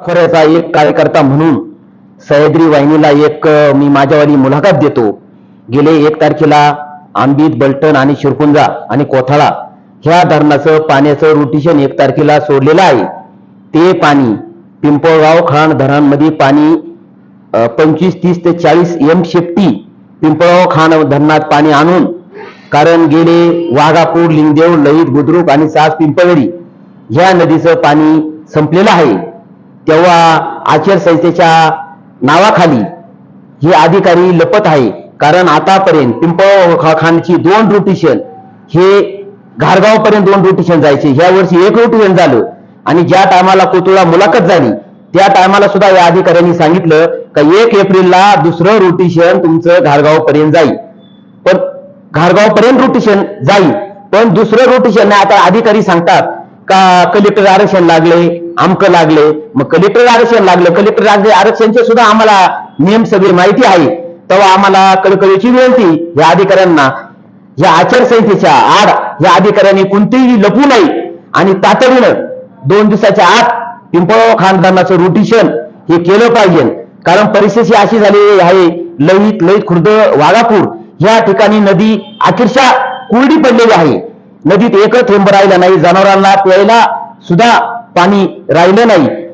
खोऱ्याचा एक कार्यकर्ता म्हणून सह्याद्री वाहिनीला एक मी माझ्यावाली मुलाखत देतो. गेले एक तारखेला आंबीत बलटण आणि शिरकुंजा आणि कोथाळा ह्या धरणाचं पाण्याचं रोटेशन एक तारखेला सोडलेलं आहे. ते पाणी पिंपळगाव खाण धरणांमध्ये पाणी पंचवीस तीस ते चाळीस एम शेफ्टी पिंपळगाव खाण धरणात पाणी आणून कारण गेले वाघापूर लिंगदेव लईत बुद्रुक आणि सास पिंपळगडी ह्या नदीचं पाणी संपलेलं आहे. तेव्हा आचारसंहितेच्या नावाखाली हे अधिकारी लपत आहे. कारण आतापर्यंत पिंपळ खानची दोन रोटेशन हे घारगावपर्यंत दोन रोटेशन जायचे. ह्या वर्षी एक रोटेशन झालं आणि ज्या टायमाला कोतुळा मुलाखत झाली त्या टायमाला सुद्धा या अधिकाऱ्यांनी सांगितलं का एक एप्रिलला दुसरं रोटेशन तुमचं घारगावपर्यंत जाईल. पण घारगावपर्यंत रोटेशन जाईल पण दुसरं रोटेशन आता अधिकारी सांगतात का कलेक्टर आरक्षण लागले? आमकं लागले. मग कलेक्टर आरक्षण लागलं. कलेक्टर आरक्षणचे सुद्धा आम्हाला नियम सगळी माहिती आहे. तेव्हा आम्हाला कळकळीची विनंती या अधिकाऱ्यांना. या आचारसंहितेच्या आड या अधिकाऱ्यांनी कोणतेही लपू नये. आणि तातडीनं दोन दिवसाच्या आत पिंपळगाव खानदानाचं रोटेशन हे केलं पाहिजे. कारण परिस्थिती अशी झालेली आहे लईत लईत खुर्द वाघापूर या ठिकाणी नदी अक्षरशः कोरडी पडलेली आहे. नदीत एकच थेंब राहिला नाही. जनावरांना प्यायला सुद्धा पाणी राहिलं नाही.